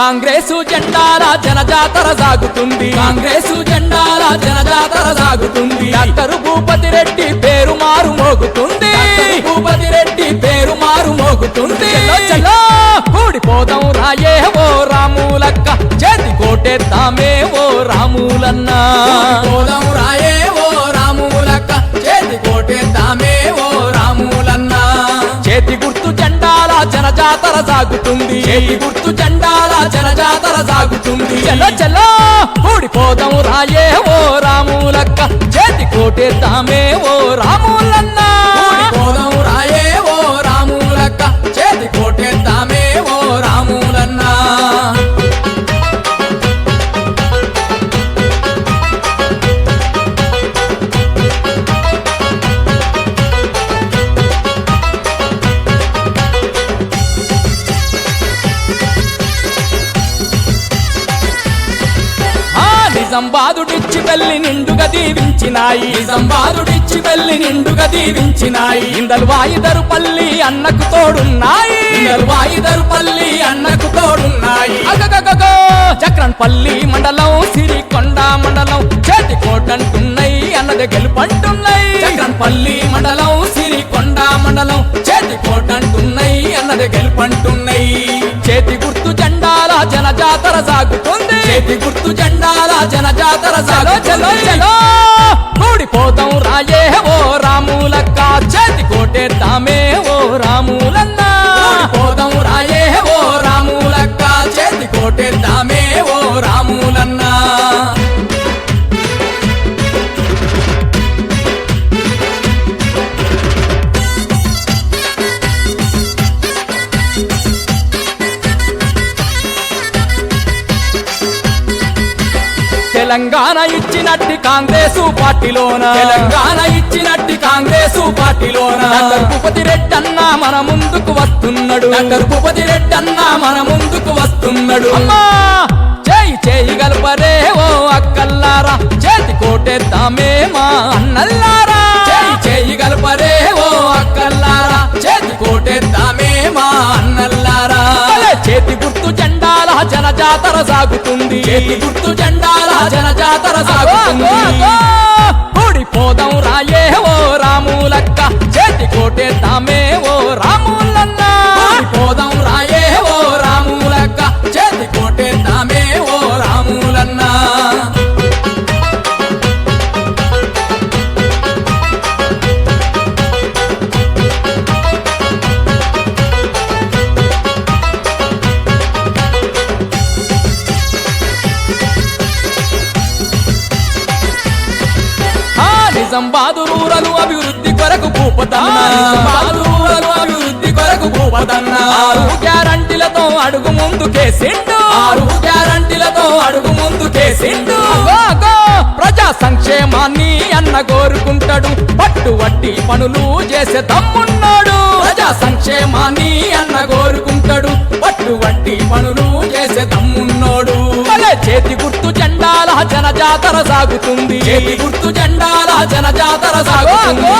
కాంగ్రెసు జెండాల జనజాతర సాగుతుంది. కాంగ్రెసు జెండాల జనజాతర సాగుతుంది. డాక్టర్ భూపతి రెడ్డి పేరు మారు మోగుతుంది. భూపతి రెడ్డి పేరు మారు మోగుతుంది. చలో, కూడిపోదాం రాయే ఓ రాములక్క. చేతి కోటేద్దామే ఓ రాములన్న. పోదాం రాయే ఓ రాములక్క. చేతి కోటేద్దామే ఓ రాములన్న. చేతి గుర్తు జెండాల జనజాతర సాగుతుంది. చేతి గుర్తు జన జాతర సాగుతుంది. చలో చలో ఊడిపోదాం రాయే ఓ రాములక్క. చేతి కోటేద్దామే ఓ రాములన్నా. సంబాదుడిచ్చి నిజంబాదుడిచ్చి నిండుగా దీవించినాయి. సంబాదుడిచ్చి వెళ్ళి నిండుగా దీవించినాయి. ఇందలు వాయిదరు పల్లి అన్నకు తోడున్నాయి. ఇందలు వాయిదరు పల్లి అన్నకు తోడున్నాయి. అగగగగో చక్రం పల్లి మండలం సిరికొండ మండలం చేతి కోటంటున్నాయి అన్నది గెలుపంటున్నాయి. చక్రం పల్లి మండలం సిరికొండ మండలం చేతి కోటంటున్నాయి అన్నది గెలుపంటున్నాయి. చేతి గుర్తు జెండాల జనజాతర సాగుతుంది. చేతి గుర్తు జెండాల జనజాతర సాగు. చలో చలో కూడిపోతాం రాయే తెలంగాణ ఇచ్చినట్టి కాంగ్రెసు పార్టీలోన? తెలంగాణ ఇచ్చినట్టి కాంగ్రెసు పార్టీలోన? భూపతి రెడ్డి అన్న మన ముందుకు వస్తున్నాడు. డాక్టర్ భూపతి రెడ్డి అన్న మన ముందుకు వస్తున్నాడు. అమ్మా చేయి చేయి గలపరే ఓ అక్కల్లారా. చేతి కోటేద్దామే మా అన్నల్లారా. చేయి చేయి గలపరే ఓ అక్కల్లారా. చేతి కోటేద్దామే మా అన్నల్లారా. చేతి గుర్తు జెండాల జనజాతర సాగుతుంది. చేతి గుర్తు జెండాల జనజాతర సాగుతుంది. కూడిపోదాం రాయే ఓ రాములక్క. చేతి కోటేద్దామే ఓ ఆ నిజామాబాదు రూరలు అభివృద్ధి కొరకు భూపతన్న. నిజామాబాదు రూరలు అభివృద్ధి కొరకు భూపతన్న. ఆరు గ్యారంటీలతో అడుగు ముందుకేసిండు ఆరు గ్యారంటీలతో అడుగు ముందుకేసిండు అగో, అగో, ప్రజా సంక్షేమాన్ని అన్న కోరుకుంటాడు. పట్టు వడ్డీ పనులు చేసే తమ్మున్నాడు. ప్రజా సంక్షేమాన్ని అన్న కోరుకుంటాడు. పట్టు వట్టి పనులు జనజాతర సాగుతుంది. గుర్తు జెండాల జనజాతర సాగుతుంది.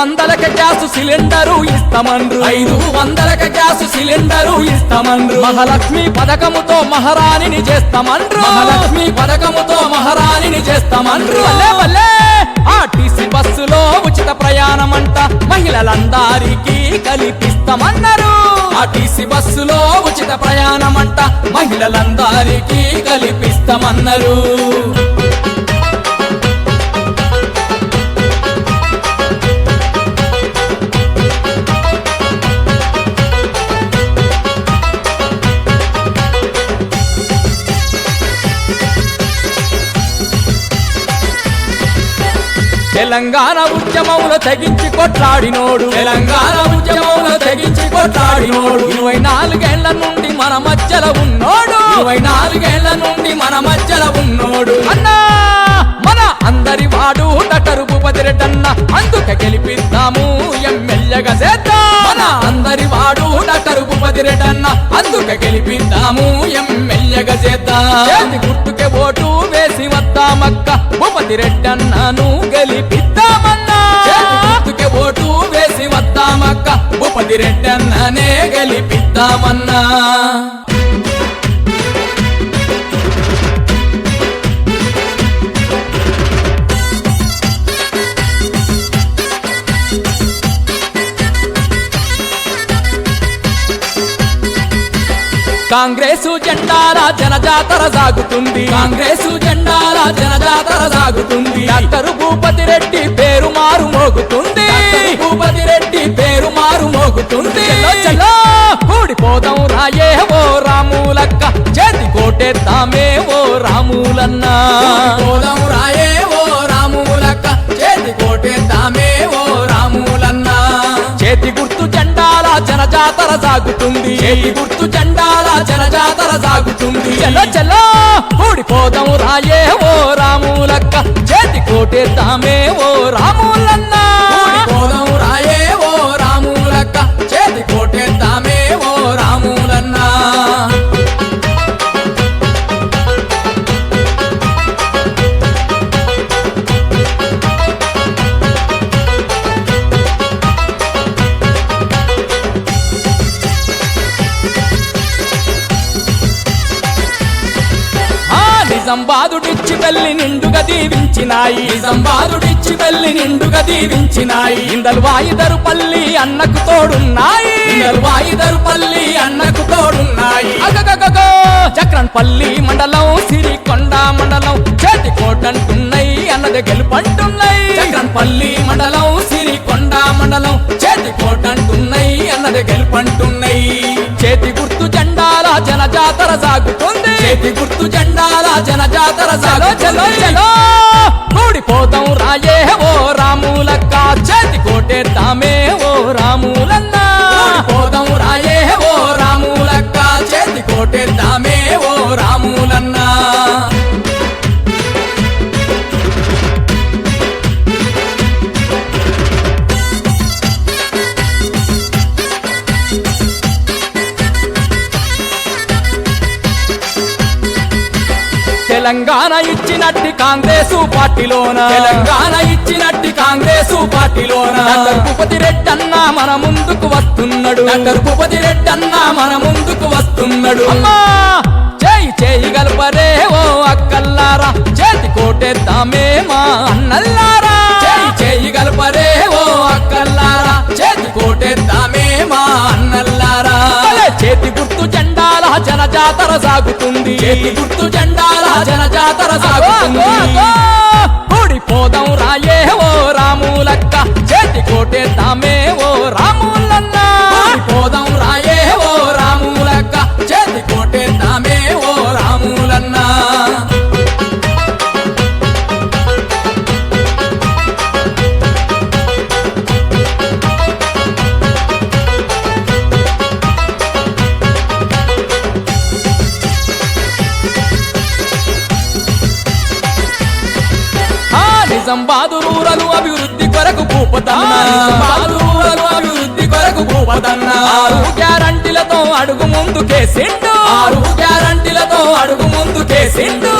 వందలకి గ్యాస్ సిలిండరు ఇస్తామన్రు ఐదు వందలక గ్యాస్ సిలిండరు ఇస్తామన్రు మహాలక్ష్మి పథకముతో మహారాణిని చేస్తామన్రు మహాలక్ష్మి పథకముతో మహారాణిని చేస్తామన్రు ఆర్టీసీ బస్సులో ఉచిత ప్రయాణమంట మహిళలందరికీ కల్పిస్తామన్నారు. ఆర్టీసీ బస్సులో ఉచిత ప్రయాణమంట మహిళలందరికీ కల్పిస్తామన్నారు. తెలంగాణ ఉద్యమంలో తెగించి కొట్లాడినోడు. తెలంగాణ ఉద్యమంలో తెగించి కొట్లాడినోడు. ఇరవై నాలుగేళ్ళ నుండి మన మధ్యలో ఉన్నోడు. ఇరవై నాలుగేళ్ళ నుండి మన మధ్యలో ఉన్నోడు. అన్నా మన అందరి వాడు నటరు భూపతిరెడ్డన్న అందుక గెలిపిద్దాము ఎమ్మెల్యేగా చేద్దాం. మన అందరి వాడు నటరు భూపతిరెడ్డన్న అందుకే గెలిపిద్దాము ఎమ్మెల్యేగా చేద్దాం. గుర్తుకే ఓటు వేసి వద్దామక్క భూపతిరెడ్డన్నను గెలిపిద్దామన్నా. చేతి గుర్తుకే ఓటు వేసి వద్దామక్క. భూపతిరెడ్డన్ననే గెలిపిద్దామన్నా. కాంగ్రెసు జెండాల జనజాతర సాగుతుంది. కాంగ్రెస్ జెండాల జనజాతర సాగుతుంది. డాక్టర్ భూపతి రెడ్డి పేరు మారు మోగుతుంది. భూపతి రెడ్డి పేరు మారు మోగుతుంది. చలో కూడిపోదాం రాయే ఓ రాములక్క. చేతి కోటేద్దామే ఓ రాములన్నా. పోదాం రాయే ఓ రాములక్క. చేతి కోటేద్దామే ఓ రాములన్నా. చేతి గుర్తు జెండాల జనజాతర సాగుతుంది. చేతి గుర్తు జెండాల చలో చలో ఊడిపోదాము రాయే ఓ రాములక్క. చేతి కోటేద్దామే ఓ సంబాదుడిచ్చి నిజంబాదుడిచ్చి నిండుగా దీవించినాయి. సంబాదుడిచ్చి వెళ్ళి నిండుగా దీవించినాయి. ఇందలు వాయిదరు పల్లి అన్నకు తోడున్నాయి. వాయిదరు పల్లి అన్నకు తోడున్నాయి. అగగగగో చక్రన్ పల్లి మండలం సిరికొండ మండలం చేతి కోటంటున్నాయి అన్నది గెలుపంటున్నాయి. చక్రంపల్లి మండలం సిరికొండ మండలం చేతి కోటంటున్నాయి అన్నది గెలుపంటున్నాయి. చేతి గుర్తు జెండాల జనజాతర సాగుతో చేతి గుర్తు జెండాల జనజాతర చలో చలో సాగుతుంది. చలో కూడిపోతాం రాయే ఓ రాములక్క చేతి కోటేద్దామే తెలంగాణ ఇచ్చినట్టి కాంగ్రెసు పార్టీలోన. తెలంగాణ ఇచ్చినట్టి కాంగ్రెస్ పార్టీలోన. డాక్టర్ భూపతి రెడ్డి అన్న మన ముందుకు వస్తున్నాడు. డాక్టర్ భూపతి రెడ్డి అన్న మన ముందుకు వస్తున్నాడు. అమ్మా! చేయి చేయి గల్పరే ఓ అక్కల్లారా. చేతి కోటేద్దామే మా అన్నల్లారా. చేయి చేయి గలపరే ఓ అక్కల్లారా. చేతి కోటేద్దామే మా అన్నల్లారా. చేతి గుర్తు జెండాల జనజాతర సాగుతుంది. చేతి గుర్తు జెండాల జనజాతర సాగుతుంది. అగో, కూడిపోదాం రాయే ఓ రాములక్క. చేతి కోటేద్దామే ఆ అభివృద్ధి కొరకు భూపతన్న. బాలురలు అభివృద్ధి కొరకు భూపతన్న. ఆరు గ్యారంటీలతో అడుగు ముందు కేసిండు ఆరు గ్యారంటీలతో అడుగు ముందు కేసిండు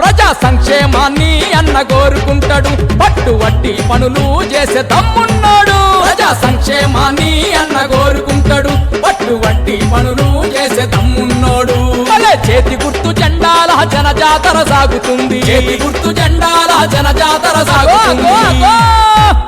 ప్రజా సంక్షేమాన్ని అన్న కోరుకుంటాడు. పట్టు వట్టి పనులు చేసే తమ్మున్నాడు. ప్రజా సంక్షేమాన్ని అన్న కోరుకుంటాడు. పట్టు వట్టి పనులు చేసే తమ్మున్నోడు. భలే చేతి జెండాల జనజాతర సాగుతుంది. గుర్తు జెండాల అగో, అగో, సాగుతుంది.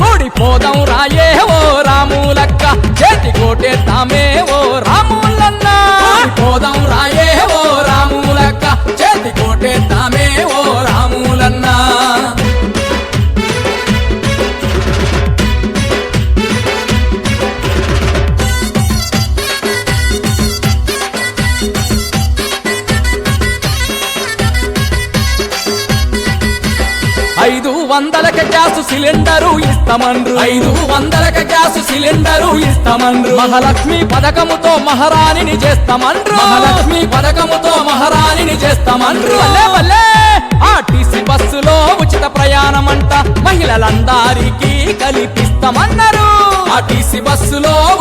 కూడిపోదాం రాయే ఓ రాములక్క. చేతి కోటేద్దామే ఓ రాములన్నా. పోదాం రాయే సిలిండరు ఇస్తామన్రు ఐదు వందలకి గ్యాస్ సిలిండరు ఇస్తామన్రు మహాలక్ష్మి పథకముతో మహారాణిని చేస్తామన్రు మహాలక్ష్మి పథకముతో మహారాణిని చేస్తామన్రు వల్లే ఆర్టీసీ బస్సులో ఉచిత ప్రయాణమంట మహిళలందరికీ కల్పిస్తామన్నారు. ఆర్టీసీ బస్సులో